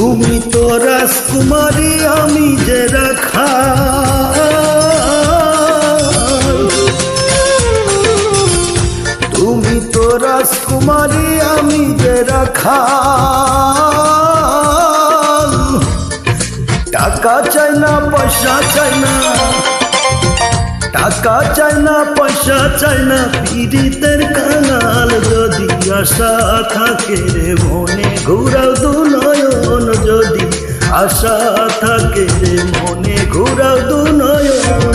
তুমি তো রাজকুমারী, আমি যে রাখা। তুমি তো রাজকুমারী, আমি যে রাখা। টাকা চাই না, পয়সা চাই না। টাকা চাই না, পয়সা চাই না, পীড়িতের কাঙাল যদি আশা থাকে রে মনে, ঘুরাও দু নয়ন যদি। আশা থাকে রে মনে, ঘুরাও দু নয়ন।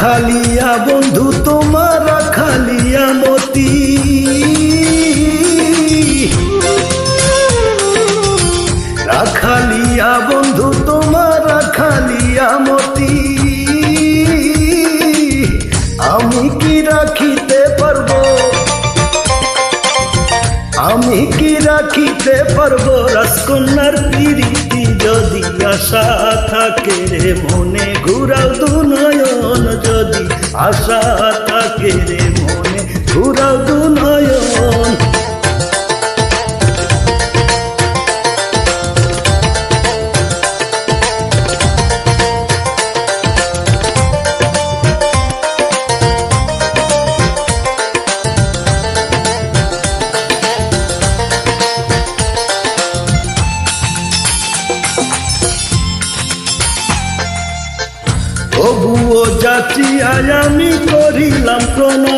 রাখালিয়া বন্ধু, তোমার রাখালিয়া মতি। রাখালিয়া বন্ধু, তোমার রাখালিয়া মতি। আমি কি রাখিতে পারব? আমি কি রাখিতে পারব? রাজকন্যার প্রীতি যদি আশা থাকে রে মনে যদি আশা থাকে রে মনে ঘুরা দু যাচ্ছি আমি করিলাম প্রণয়।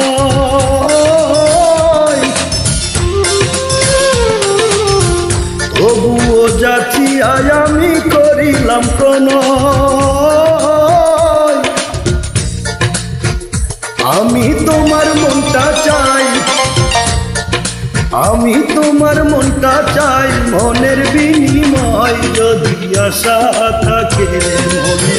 তবুও আমি করিলাম প্রণয়। আমি তোমার মনটা চাই, আমি তোমার মনটা চাই, মনের বিনিময় যদি আশা থাকে মনে।